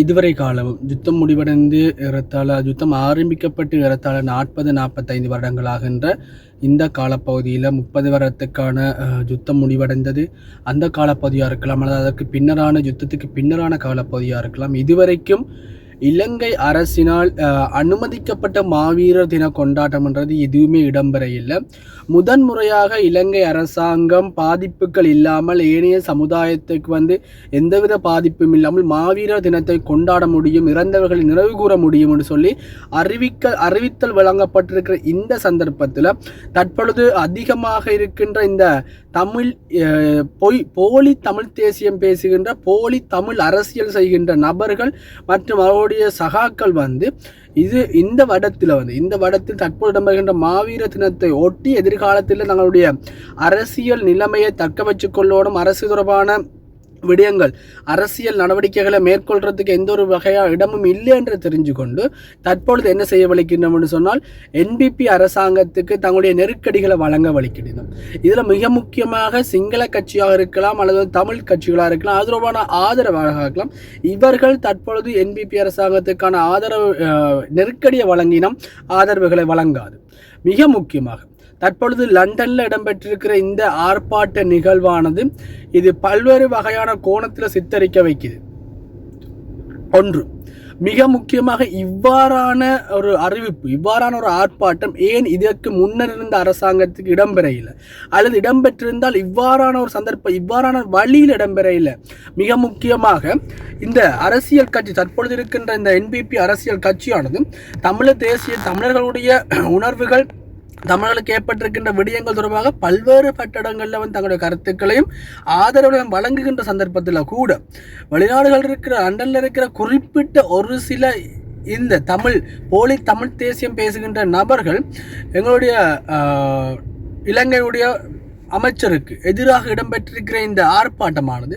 இதுவரை காலம் யுத்தம் முடிவடைந்து ஏறத்தாழ யுத்தம் ஆரம்பிக்கப்பட்டு ஏறத்தாழ நாற்பது நாற்பத்தைந்து வருடங்களாகின்ற இந்த காலப்பகுதியில் முப்பது வருடத்துக்கான யுத்தம் முடிவடைந்தது. அந்த காலப்பகுதியாக இருக்கலாம் அல்லது அதற்கு பின்னரான யுத்தத்துக்கு பின்னரான காலப்பகுதியாக இருக்கலாம். இதுவரைக்கும் இலங்கை அரசினால் அனுமதிக்கப்பட்ட மாவீரர் தின கொண்டாட்டம்ன்றது எதுவுமே இடம்பெற இல்லை முதன்முறையாக இலங்கை அரசாங்கம் பாதிப்புகள் இல்லாமல் ஏனைய சமுதாயத்துக்கு வந்து எந்தவித பாதிப்பும் இல்லாமல் மாவீரர் தினத்தை கொண்டாட முடியும் இறந்தவர்களை நினைவு கூற முடியும் என்று சொல்லி அறிவிக்க அறிவித்தல் வழங்கப்பட்டிருக்கிற இந்த சந்தர்ப்பத்தில் தற்பொழுது அதிகமாக இருக்கின்ற இந்த தமிழ் பொய் போலி தமிழ் தேசியம் பேசுகின்ற போலி தமிழ் அரசியல் செய்கின்ற நபர்கள் மற்றும் அவருடைய சகாக்கள் வந்து இது இந்த வடத்தில் வந்து இந்த வடத்தில் தற்போது இடம்பெறுகின்ற மாவீர தினத்தை ஒட்டி எதிர்காலத்தில் தங்களுடைய அரசியல் நிலைமையை தக்க வச்சு கொள்ளோடும் அரசு தொடர்பான விடயங்கள். அரசியல் நடவடிக்கைகளை மேற்கொள்றதுக்கு எந்த ஒரு வகையான இடமும் இல்லை என்று தெரிஞ்சு கொண்டு தற்பொழுது என்ன செய்ய வலிக்கின்றோம்னு சொன்னால் என்பிபி அரசாங்கத்துக்கு தங்களுடைய நெருக்கடிகளை வழங்க வலிக்கின்றோம் இதில் மிக முக்கியமாக சிங்கள கட்சியாக இருக்கலாம் அல்லது தமிழ் கட்சிகளாக இருக்கலாம் ஆதரவான ஆதரவாக இருக்கலாம். இவர்கள் தற்பொழுது என்பிபி அரசாங்கத்துக்கான ஆதரவு நெருக்கடியை வழங்கினம் ஆதரவுகளை வழங்காது. மிக முக்கியமாக தற்பொழுது லண்டனில் இடம்பெற்றிருக்கிற இந்த ஆர்ப்பாட்ட நிகழ்வானது இது பல்வேறு வகையான கோணத்தில் சித்தரிக்க வைக்குது. ஒன்று மிக முக்கியமாக இவ்வாறான ஒரு அறிவிப்பு இவ்வாறான ஒரு ஆர்ப்பாட்டம் ஏன் இதற்கு முன்னர் இருந்த அரசாங்கத்துக்கு இடம்பெற இல்லை அல்லது இடம்பெற்றிருந்தால் இவ்வாறான ஒரு சந்தர்ப்பம் இவ்வாறான வழியில் இடம்பெற இல்லை மிக முக்கியமாக இந்த அரசியல் கட்சி தற்பொழுது இருக்கின்ற இந்த என்பிபி அரசியல் கட்சியானது தமிழர் தேசிய தமிழர்களுடைய உணர்வுகள் தமிழர்களுக்கு ஏற்பட்டிருக்கின்ற விடயங்கள் தொடர்பாக பல்வேறு பட்டடங்களில் வந்து தங்களுடைய கருத்துக்களையும் ஆதரவுகளையும் வழங்குகின்ற சந்தர்ப்பத்தில் கூட வெளிநாடுகள் இருக்கிற லண்டனில் இருக்கிற குறிப்பிட்ட ஒரு சில இந்த தமிழ் போலி தமிழ் தேசியம் பேசுகின்ற நபர்கள் எங்களுடைய இலங்கையுடைய அமைச்சருக்கு எதிராக இடம்பெற்றிருக்கிற இந்த ஆர்ப்பாட்டமானது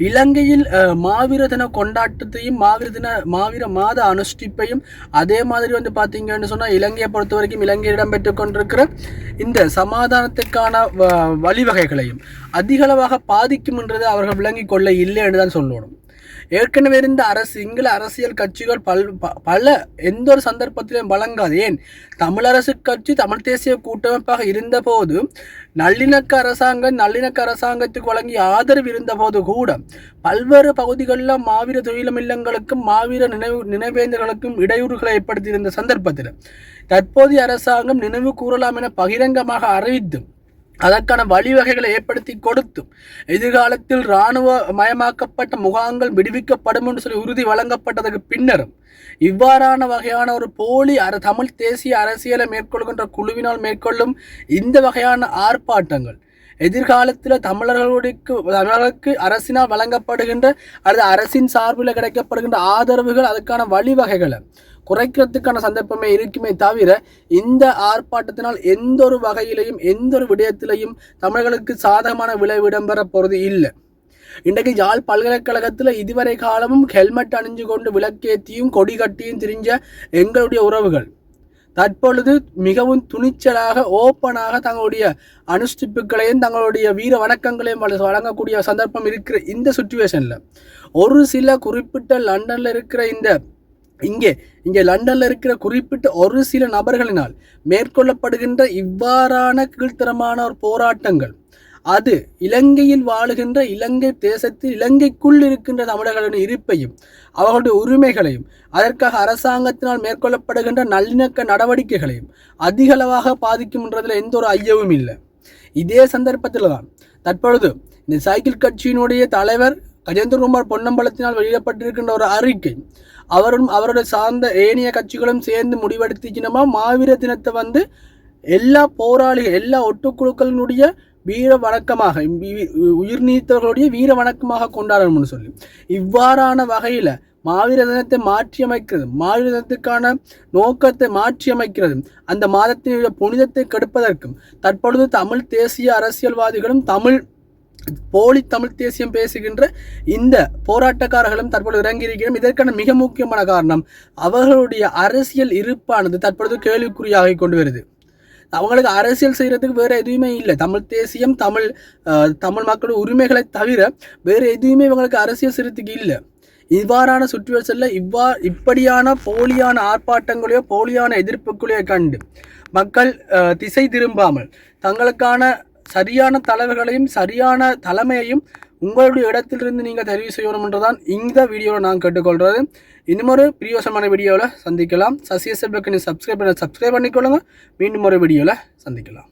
இலங்கையில் மாவீர தின கொண்டாட்டத்தையும் மாவீர தின மாவீர மாத அனுஷ்டிப்பையும் அதே மாதிரி வந்து பார்த்தீங்கன்னு சொன்னால் இலங்கையை பொறுத்த வரைக்கும் இலங்கையில் இடம்பெற்று கொண்டிருக்கிற இந்த சமாதானத்துக்கான வ- வழிவகைகளையும் அதிகளவாக பாதிக்கும்ன்றது அவர்கள் விளங்கிக் கொள்ள இல்லை என்று தான் சொல்லணும். ஏற்கனவே இருந்த அரசு சிங்கள அரசியல் கட்சிகள் பல் ப- பல எந்த ஒரு சந்தர்ப்பத்திலும் வழங்காது. ஏன்? தமிழரசு கட்சி தமிழ் தேசிய கூட்டமைப்பாக இருந்தபோது நல்லிணக்க அரசாங்கம் நல்லிணக்க அரசாங்கத்துக்கு வழங்கிய ஆதரவு இருந்தபோது கூட பல்வேறு பகுதிகளில் மாவீர தொழிலம் இல்லங்களுக்கும் மாவீர நினைவு நினைவேந்தர்களுக்கும் இடையூறுகளை ஏற்படுத்தியிருந்த சந்தர்ப்பத்தில் தற்போதைய அரசாங்கம் நினைவு கூறலாம் என பகிரங்கமாக அறிவித்தும் அதற்கான வழிவகைகளை ஏற்படுத்தி கொடுத்தும். எதிர்காலத்தில் இராணுவ மயமாக்கப்பட்ட முகாங்கள் விடுவிக்கப்படும் என்று சொல்லி உறுதி வழங்கப்பட்டதற்கு பின்னரும் இவ்வாறான வகையான ஒரு போலி அர தமிழ் தேசிய அரசியலை மேற்கொள்கின்ற குழுவினால் மேற்கொள்ளும் இந்த வகையான ஆர்ப்பாட்டங்கள் எதிர்காலத்தில் தமிழர்களுக்கு தமிழர்களுக்கு அரசினால் வழங்கப்படுகின்ற அல்லது அரசின் சார்பில் கிடைக்கப்படுகின்ற ஆதரவுகள் அதுக்கான வழிவகைகளை குறைக்கிறதுக்கான சந்தர்ப்பமே இருக்குமே தவிர இந்த ஆர்ப்பாட்டத்தினால் எந்த ஒரு வகையிலையும் எந்த ஒரு விடயத்திலையும் தமிழர்களுக்கு சாதகமான விளைவு இடம்பெற போகிறது இல்லை. இன்றைக்கு யாழ் பல்கலைக்கழகத்தில் இதுவரை காலமும் ஹெல்மெட் அணிஞ்சு கொண்டு விளக்கேத்தியும் கொடி கட்டியும் திரிஞ்ச எங்களுடைய உறவுகள். தற்பொழுது மிகவும் துணிச்சலாக ஓப்பனாக தங்களுடைய அனுஷ்டிப்புகளையும் தங்களுடைய வீர வணக்கங்களையும் வழங்கக்கூடிய சந்தர்ப்பம் இருக்கிற இந்த சுச்சுவேஷனில் ஒரு சில குறிப்பிட்ட லண்டனில் இருக்கிற இந்த இங்கே இங்கே லண்டனில் இருக்கிற குறிப்பிட்ட ஒரு சில நபர்களினால் மேற்கொள்ளப்படுகின்ற இவ்வாறான கீழ்த்தரமான ஒரு போராட்டங்கள் அது இலங்கையில் வாழுகின்ற இலங்கை தேசத்தில் இலங்கைக்குள் இருக்கின்ற தமிழர்களின் இருப்பையும் அவர்களுடைய உரிமைகளையும் அதற்காக அரசாங்கத்தினால் மேற்கொள்ளப்படுகின்ற நல்லிணக்க நடவடிக்கைகளையும் அதிகளவாக பாதிக்கும்ன்றதில் எந்த ஒரு ஐயமும் இல்லை. இதே சந்தர்ப்பத்தில் தான் தற்பொழுது இந்த சைக்கிள் கட்சியினுடைய தலைவர் கஜேந்திரகுமார் பொன்னம்பலத்தினால் வெளியிடப்பட்டிருக்கின்ற ஒரு அறிக்கை அவரும் அவருடைய சார்ந்த ஏனைய கட்சிகளும் சேர்ந்து முடிவெடுத்துச்சினமா மாவீர தினத்தை வந்து எல்லா போராளிகள் எல்லா ஒட்டுக்குழுக்களினுடைய வீர வணக்கமாக உயிர் நீத்தவர்களுடைய வீர வணக்கமாக கொண்டாடணும்னு சொல்லி. இவ்வாறான வகையில் மாவீர தினத்தை மாற்றியமைக்கிறது மாவீர தினத்துக்கான நோக்கத்தை மாற்றியமைக்கிறது. அந்த மாதத்தினுடைய புனிதத்தை கெடுப்பதற்கும் தற்பொழுது தமிழ் தேசிய அரசியல்வாதிகளும் தமிழ் போலி தமிழ் தேசியம் பேசுகின்ற இந்த போராட்டக்காரர்களும் தற்பொழுது இறங்கியிருக்கிறோம் இதற்கான மிக முக்கியமான காரணம் அவர்களுடைய அரசியல் இருப்பானது தற்பொழுது கேள்விக்குறியாகி கொண்டு வருது. அவங்களுக்கு அரசியல் செய்கிறதுக்கு வேறு எதுவுமே இல்லை. தமிழ் தேசியம் தமிழ் தமிழ் மக்களோட உரிமைகளை தவிர வேறு எதுவுமே இவங்களுக்கு அரசியல் செய்கிறதுக்கு இல்லை. இவ்வாறான சுச்சுவேஷனில் இவ்வா இப்படியான போலியான ஆர்ப்பாட்டங்களையோ போலியான எதிர்ப்புகளையோ கண்டு மக்கள் திசை திரும்பாமல் தங்களுக்கான சரியான தலைவர்களையும் சரியான தலைமையையும் உங்களுடைய இடத்திலிருந்து நீங்கள் தெரிவு செய்யணும்ன்றதான் இந்த வீடியோவில் நான் கேட்டுக்கொள்கிறது இன்னும் ஒரு பிரியோசமான வீடியோவில் சந்திக்கலாம். சசிய நீங்கள் சப்ஸ்கிரைப் பண்ண சப்ஸ்கிரைப் பண்ணிக்கொள்ளுங்க. மீண்டும் ஒரு வீடியோவில் சந்திக்கலாம்.